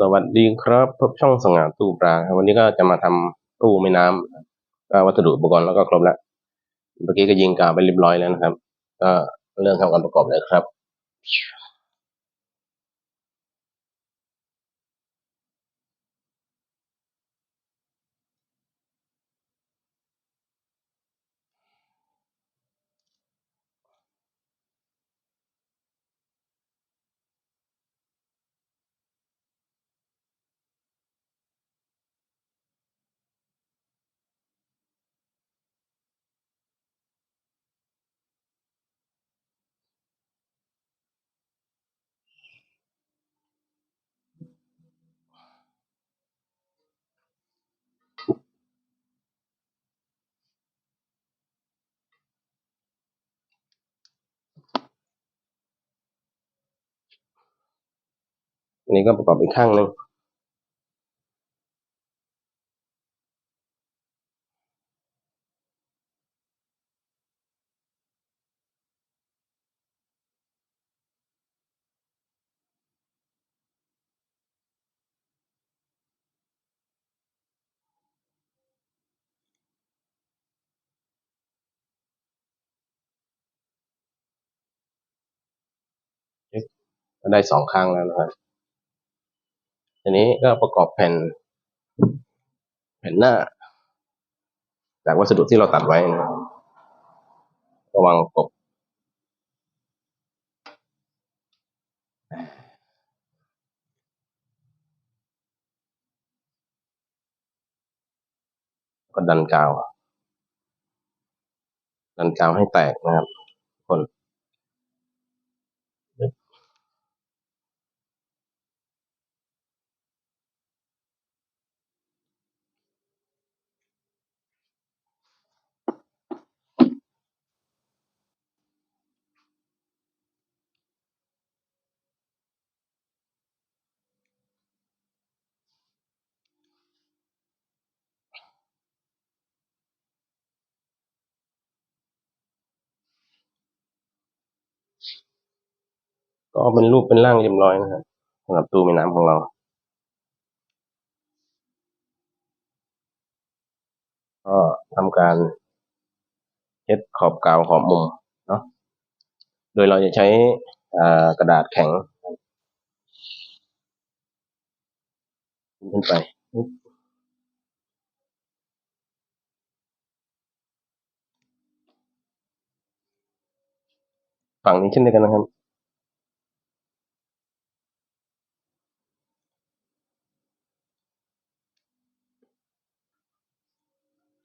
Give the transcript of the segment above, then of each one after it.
สวัสดีครับพบช่องสง่าตู้ปลาครับวันนี้ก็จะมาทำตู้ไม่น้ำก็วัสดุอุปกรณ์แล้วก็ครบแล้วเมื่อกี้ก็ยิงกาวไปเรียบร้อยแล้วนะครับ ก็เรื่องทำการประกอบเลยครับ อันนี้ก็ประกอบอีกข้างหนึ่งได้สองข้างแล้วนะครับ ทีนี้ก็ประกอบแผ่น แผ่นหน้า จากวัสดุที่เราตัดไว้นะครับระวังกบก็ดันกาว ดันกาวให้แตกนะครับคน ก็เป็นรูปเป็นร่างเรียบร้อยนะครับสำหรับตู้แม่น้ำของเราก็ทำการเช็ดขอบกาวขอบมุมเนาะโดยเราจะใช้กระดาษแข็งขึ้นไปฝั่งนี้เช่นเดียวกันนะครับ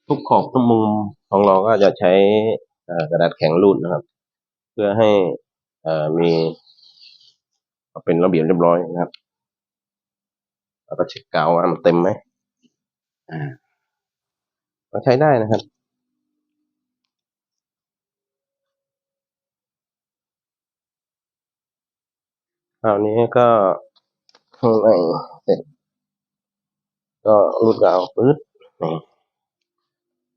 ทุกขอบทุกมุมของเราก็จะใช้เอ่อกระดาษแข็งรูดนะครับ เพื่อให้เอ่อมีเป็นระเบียบเรียบร้อยนะครับแล้วก็เช็คกาวว่ามันเต็มไหมอ่าก็ใช้ได้นะครับคราวนี้ก็ข้างในเสร็จก็รูดกาวปื๊ดนี่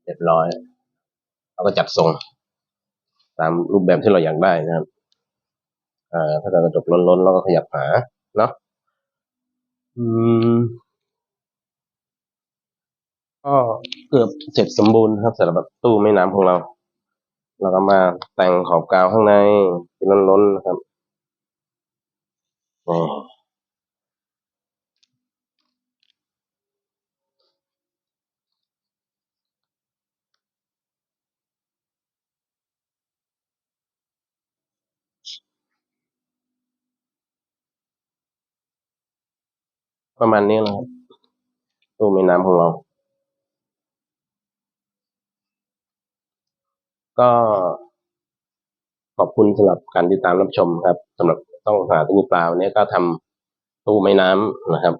เรียบร้อยเราก็จัดทรง ตามรูปแบบที่เราอยากได้นะครับอ่าถ้าเกิดกระจกล้นๆเราก็ขยับหาเนาะอืมก็เกือบเสร็จสมบูรณ์ครับสำหรับตู้แม่น้ำของเรา เราก็มาแต่งขอบกาวข้างในที่ล้นๆนะครับนี่ ประมาณนี้นะครับตู้มีน้ำของเรา ก็ขอบคุณสำหรับการติดตามรับชมครับสำหรับต้องหาตู้ปลาวันนี้ก็ทำตู้ไม้น้ำนะครับ